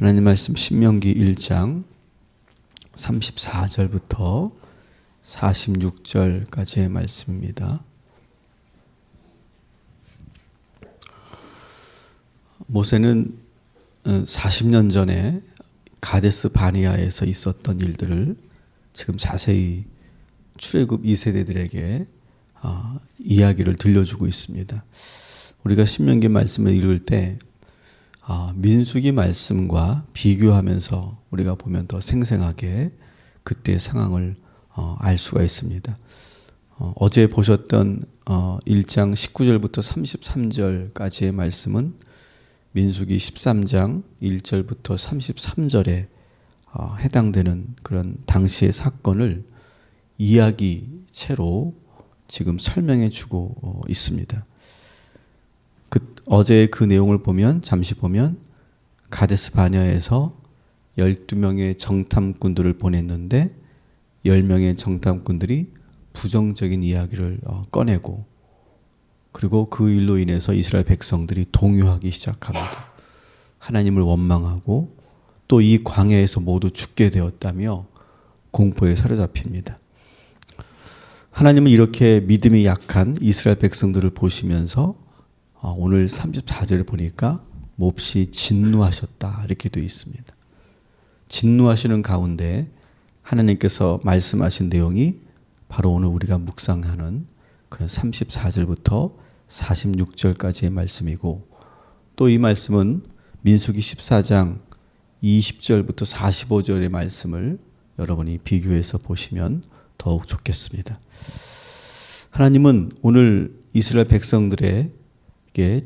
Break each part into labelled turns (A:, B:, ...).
A: 하나님 말씀 신명기 1장 34절부터 46절까지의 말씀입니다. 모세는 40년 전에 가데스 바니아에서 있었던 일들을 지금 자세히 출애굽 2세대들에게 어, 이야기를 들려주고 있습니다. 우리가 신명기 말씀을 읽을 때 어, 민수기 말씀과 비교하면서 우리가 보면 더 생생하게 그때의 상황을 어, 알 수가 있습니다. 어, 어제 보셨던 어, 1장 19절부터 33절까지의 말씀은 민수기 13장 1절부터 33절에 어, 해당되는 그런 당시의 사건을 이야기채로 지금 설명해 주고 어, 있습니다. 그 어제 그 내용을 보면 잠시 보면 가데스 바냐에서 12명의 정탐꾼들을 보냈는데 10명의 정탐꾼들이 부정적인 이야기를 어, 꺼내고 그리고 그 일로 인해서 이스라엘 백성들이 동요하기 시작합니다. 하나님을 원망하고 또 이 광야에서 모두 죽게 되었다며 공포에 사로잡힙니다. 하나님은 이렇게 믿음이 약한 이스라엘 백성들을 보시면서 어, 오늘 34절을 보니까 몹시 진노하셨다 이렇게 되어 있습니다. 진노하시는 가운데 하나님께서 말씀하신 내용이 바로 오늘 우리가 묵상하는 그런 34절부터 46절까지의 말씀이고 또 이 말씀은 민수기 14장 20절부터 45절의 말씀을 여러분이 비교해서 보시면 더욱 좋겠습니다. 하나님은 오늘 이스라엘 백성들에게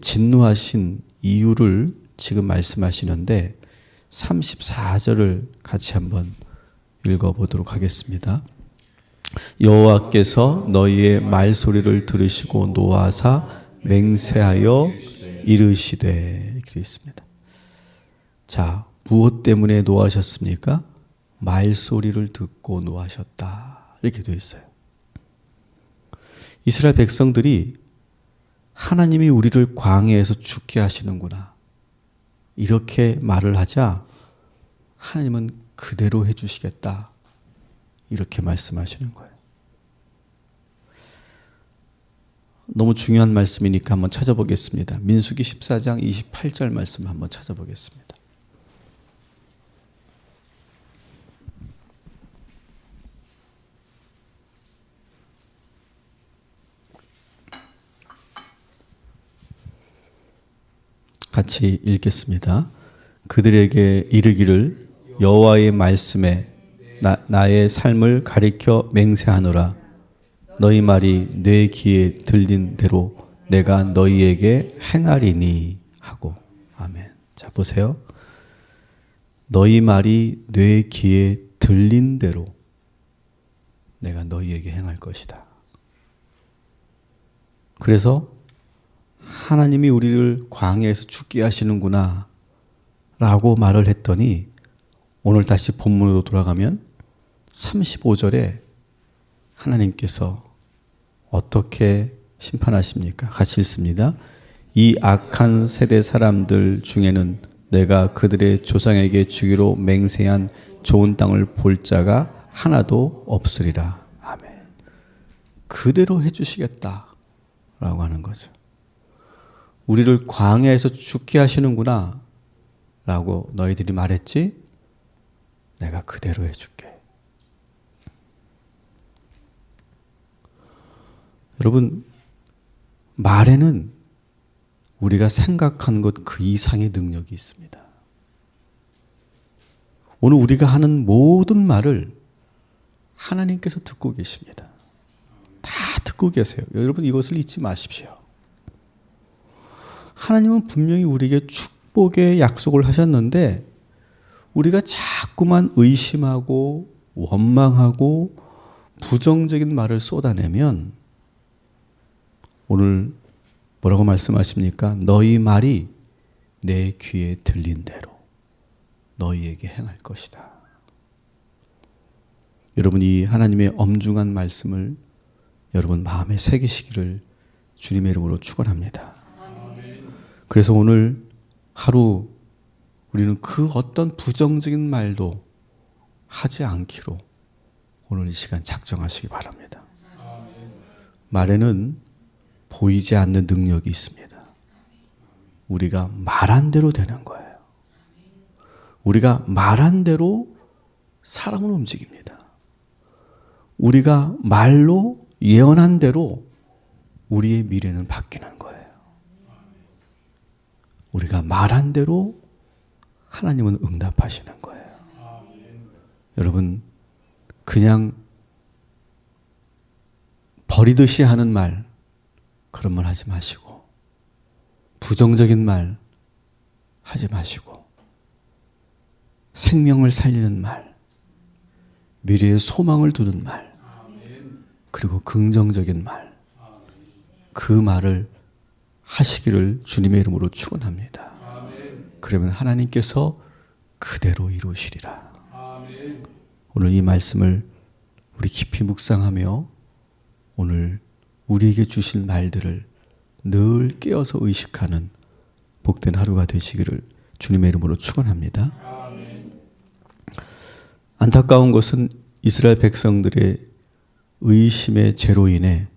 A: 진노하신 이유를 지금 말씀하시는데 34절을 같이 한번 읽어보도록 하겠습니다. 여호와께서 너희의 말소리를 들으시고 노하사 맹세하여 이르시되 이렇게 있습니다. 자, 무엇 때문에 노하셨습니까? 말소리를 듣고 노하셨다. 이렇게 되어 있어요. 이스라엘 백성들이 하나님이 우리를 광야에서 죽게 하시는구나. 이렇게 말을 하자 하나님은 그대로 해주시겠다. 이렇게 말씀하시는 거예요. 너무 중요한 말씀이니까 한번 찾아보겠습니다. 민수기 14장 28절 말씀 한번 찾아보겠습니다. 같이 읽겠습니다. 그들에게 이르기를 여호와의 말씀에 나, 나의 삶을 가리켜 맹세하노라. 너희 말이 내 귀에 들린 대로 내가 너희에게 행하리니 하고 아멘. 자 보세요. 너희 말이 내 귀에 들린 대로 내가 너희에게 행할 것이다. 그래서 하나님이 우리를 광야에서 죽게 하시는구나 라고 말을 했더니 오늘 다시 본문으로 돌아가면 35절에 하나님께서 어떻게 심판하십니까? 같이 읽습니다. 이 악한 세대 사람들 중에는 내가 그들의 조상에게 주기로 맹세한 좋은 땅을 볼 자가 하나도 없으리라. 아멘. 그대로 해주시겠다. 라고 하는 거죠. 우리를 광야에서 죽게 하시는구나. 라고 너희들이 말했지? 내가 그대로 해줄게. 여러분, 말에는 우리가 생각한 것 그 이상의 능력이 있습니다. 오늘 우리가 하는 모든 말을 하나님께서 듣고 계십니다. 다 듣고 계세요. 여러분 이것을 잊지 마십시오. 하나님은 분명히 우리에게 축복의 약속을 하셨는데 우리가 자꾸만 의심하고 원망하고 부정적인 말을 쏟아내면 오늘 뭐라고 말씀하십니까? 너희 말이 내 귀에 들린 대로 너희에게 행할 것이다. 여러분 이 하나님의 엄중한 말씀을 여러분 마음에 새기시기를 주님의 이름으로 축원합니다. 그래서 오늘 하루 우리는 그 어떤 부정적인 말도 하지 않기로 오늘 이 시간 작정하시기 바랍니다. 말에는 보이지 않는 능력이 있습니다. 우리가 말한 대로 되는 거예요. 우리가 말한 대로 사람을 움직입니다. 우리가 말로 예언한 대로 우리의 미래는 바뀌는 거예요. 우리가 말한 대로 하나님은 응답하시는 거예요. 여러분, 그냥 버리듯이 하는 말, 그런 말 하지 마시고, 부정적인 말 하지 마시고, 생명을 살리는 말, 미래의 소망을 두는 말, 그리고 긍정적인 말, 그 말을 하시기를 주님의 이름으로 축원합니다. 그러면 하나님께서 그대로 이루시리라. 오늘 이 말씀을 우리 깊이 묵상하며 오늘 우리에게 주실 말들을 늘 깨어서 의식하는 복된 하루가 되시기를 주님의 이름으로 축원합니다. 안타까운 것은 이스라엘 백성들의 의심의 죄로 인해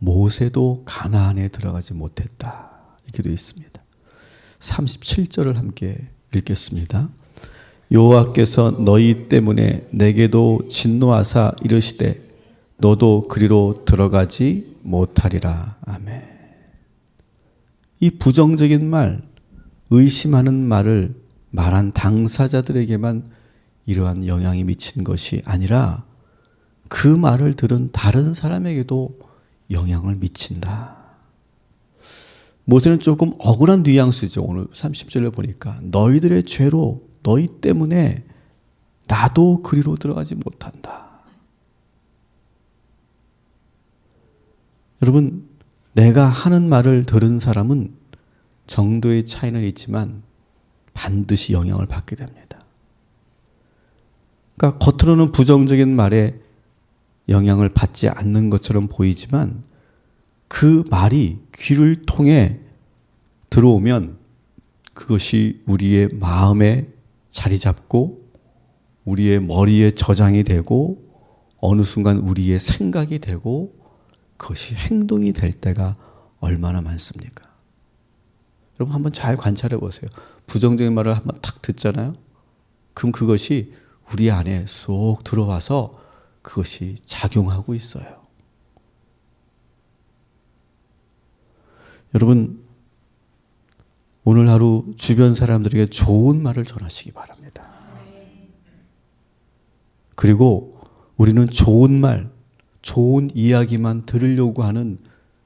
A: 모세도 가나안에 들어가지 못했다. 이렇게 되어 있습니다. 37절을 함께 읽겠습니다. 여호와께서 너희 때문에 내게도 진노하사 이르시되 너도 그리로 들어가지 못하리라. 아멘. 이 부정적인 말, 의심하는 말을 말한 당사자들에게만 이러한 영향이 미친 것이 아니라 그 말을 들은 다른 사람에게도 영향을 미친다. 모세는 조금 억울한 뉘앙스죠. 오늘 30절에 보니까 너희들의 죄로 너희 때문에 나도 그리로 들어가지 못한다. 여러분, 내가 하는 말을 들은 사람은 정도의 차이는 있지만 반드시 영향을 받게 됩니다. 그러니까 겉으로는 부정적인 말에 영향을 받지 않는 것처럼 보이지만 그 말이 귀를 통해 들어오면 그것이 우리의 마음에 자리 잡고 우리의 머리에 저장이 되고 어느 순간 우리의 생각이 되고 그것이 행동이 될 때가 얼마나 많습니까? 여러분 한번 잘 관찰해 보세요. 부정적인 말을 한번 탁 듣잖아요. 그럼 그것이 우리 안에 쏙 들어와서 그것이 작용하고 있어요. 여러분, 오늘 하루 주변 사람들에게 좋은 말을 전하시기 바랍니다. 그리고 우리는 좋은 말, 좋은 이야기만 들으려고 하는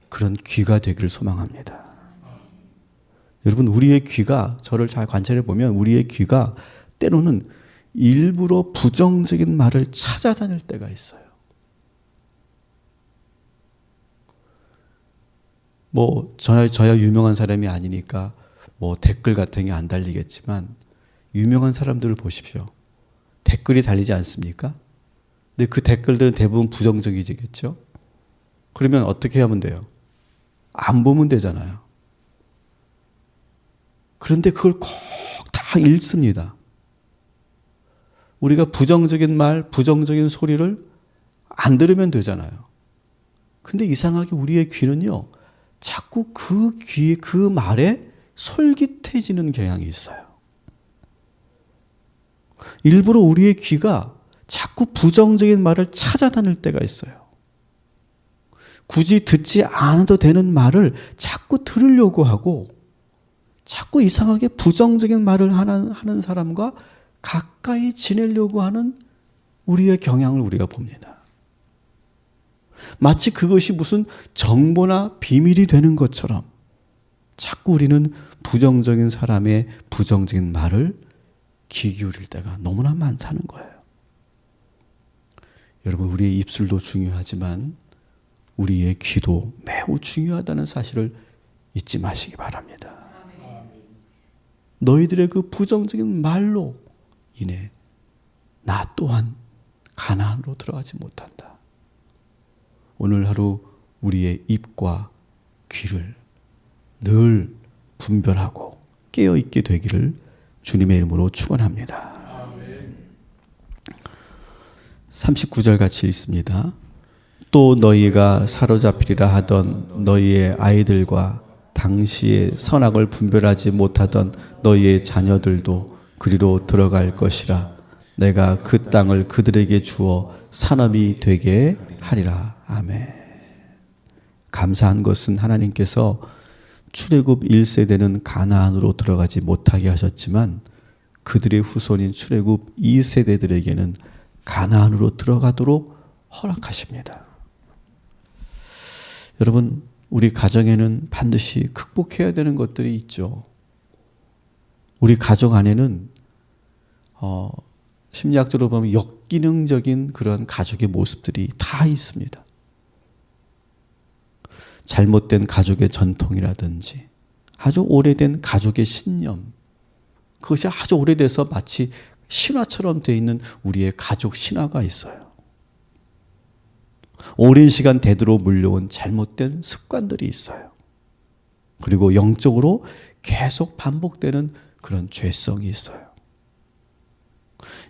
A: 그런 귀가 되기를 소망합니다. 여러분, 우리의 귀가, 저를 잘 관찰해 보면 우리의 귀가 때로는 일부러 부정적인 말을 찾아다닐 때가 있어요. 뭐 저야 저야 유명한 사람이 아니니까 뭐 댓글 같은 게 안 달리겠지만 유명한 사람들을 보십시오. 댓글이 달리지 않습니까? 근데 그 댓글들은 대부분 부정적이겠죠? 그러면 어떻게 하면 돼요? 안 보면 되잖아요. 그런데 그걸 꼭 다 읽습니다. 우리가 부정적인 말, 부정적인 소리를 안 들으면 되잖아요. 근데 이상하게 우리의 귀는요, 자꾸 그 귀, 그 말에 솔깃해지는 경향이 있어요. 일부러 우리의 귀가 자꾸 부정적인 말을 찾아다닐 때가 있어요. 굳이 듣지 않아도 되는 말을 자꾸 들으려고 하고 자꾸 이상하게 부정적인 말을 하는 사람과 가까이 지내려고 하는 우리의 경향을 우리가 봅니다. 마치 그것이 무슨 정보나 비밀이 되는 것처럼 자꾸 우리는 부정적인 사람의 부정적인 말을 귀 기울일 때가 너무나 많다는 거예요. 여러분, 우리의 입술도 중요하지만 우리의 귀도 매우 중요하다는 사실을 잊지 마시기 바랍니다. 너희들의 그 부정적인 말로 인해 나 또한 가난으로 들어가지 못한다. 오늘 하루 우리의 입과 귀를 늘 분별하고 깨어 있게 되기를 주님의 이름으로 축원합니다. 39절 같이 읽습니다. 또 너희가 사로잡히리라 하던 너희의 아이들과 당시의 선악을 분별하지 못하던 너희의 자녀들도 그리로 들어갈 것이라 내가 그 땅을 그들에게 주어 산업이 되게 하리라. 아멘. 감사한 것은 하나님께서 출애굽 1세대는 가나안으로 들어가지 못하게 하셨지만 그들의 후손인 출애굽 2세대들에게는 가나안으로 들어가도록 허락하십니다. 여러분, 우리 가정에는 반드시 극복해야 되는 것들이 있죠. 우리 가족 안에는 어, 심리학적으로 보면 역기능적인 그런 가족의 모습들이 다 있습니다. 잘못된 가족의 전통이라든지 아주 오래된 가족의 신념 그것이 아주 오래돼서 마치 신화처럼 돼 있는 우리의 가족 신화가 있어요. 오랜 시간 대대로 물려온 잘못된 습관들이 있어요. 그리고 영적으로 계속 반복되는 그런 죄성이 있어요.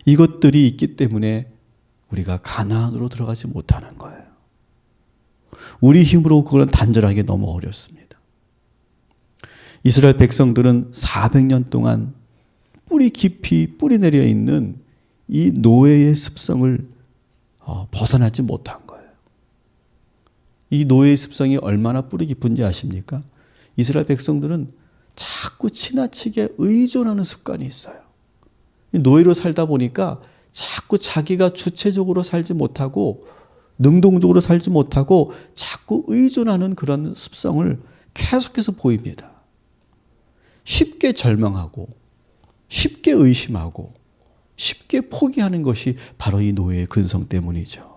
A: 이것들이 있기 때문에 우리가 가나안으로 들어가지 못하는 거예요. 우리 힘으로 그건 단절하기 너무 어렵습니다. 이스라엘 백성들은 400년 동안 뿌리 깊이 뿌리 내려 있는 이 노예의 습성을 어, 벗어나지 못한 거예요. 이 노예의 습성이 얼마나 뿌리 깊은지 아십니까? 이스라엘 백성들은 자꾸 지나치게 의존하는 습관이 있어요. 노예로 살다 보니까 자꾸 자기가 주체적으로 살지 못하고 능동적으로 살지 못하고 자꾸 의존하는 그런 습성을 계속해서 보입니다. 쉽게 절망하고 쉽게 의심하고 쉽게 포기하는 것이 바로 이 노예의 근성 때문이죠.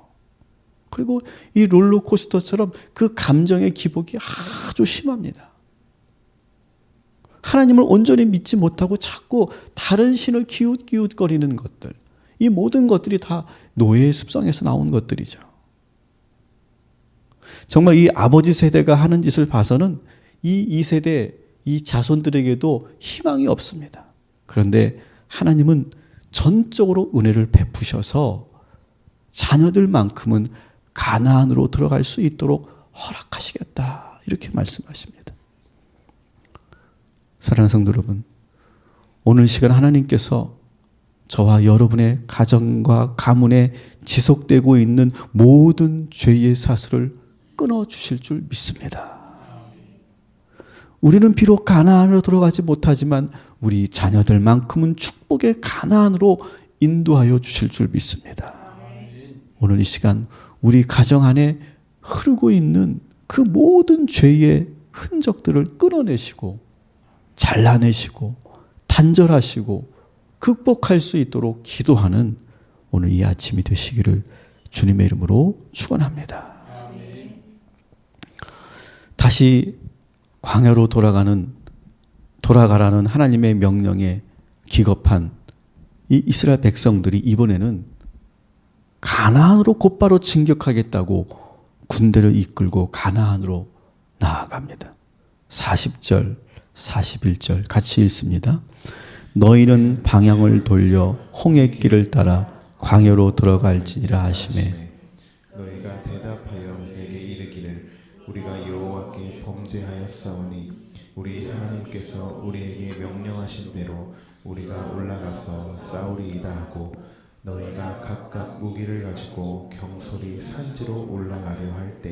A: 그리고 이 롤러코스터처럼 그 감정의 기복이 아주 심합니다. 하나님을 온전히 믿지 못하고 자꾸 다른 신을 기웃기웃거리는 것들. 이 모든 것들이 다 노예의 습성에서 나온 것들이죠. 정말 이 아버지 세대가 하는 짓을 봐서는 이 2세대, 이 자손들에게도 희망이 없습니다. 그런데 하나님은 전적으로 은혜를 베푸셔서 자녀들만큼은 가나안으로 들어갈 수 있도록 허락하시겠다. 이렇게 말씀하십니다. 사랑하는 성도 여러분, 오늘 시간 하나님께서 저와 여러분의 가정과 가문에 지속되고 있는 모든 죄의 사슬을 끊어 주실 줄 믿습니다. 우리는 비록 가나안으로 들어가지 못하지만 우리 자녀들만큼은 축복의 가나안으로 인도하여 주실 줄 믿습니다. 오늘 이 시간 우리 가정 안에 흐르고 있는 그 모든 죄의 흔적들을 끊어내시고 잘라내시고 단절하시고 극복할 수 있도록 기도하는 오늘 이 아침이 되시기를 주님의 이름으로 축원합니다. 다시 광야로 돌아가는 돌아가라는 하나님의 명령에 기겁한 이 이스라엘 백성들이 이번에는 가나안으로 곧바로 진격하겠다고 군대를 이끌고 가나안으로 나아갑니다. 40절, 41절 같이 읽습니다. 너희는 방향을 돌려 홍해 길을 따라 광야로 들어갈지니라 하심에
B: 너희가 대답하여 내게 이르기를 우리가 여호와께 범죄하였사오니 우리 하나님께서 우리에게 명령하신 대로 우리가 올라가서 싸우리이다 하고 너희가 각각 무기를 가지고 경솔히 산지로 올라가려 할 때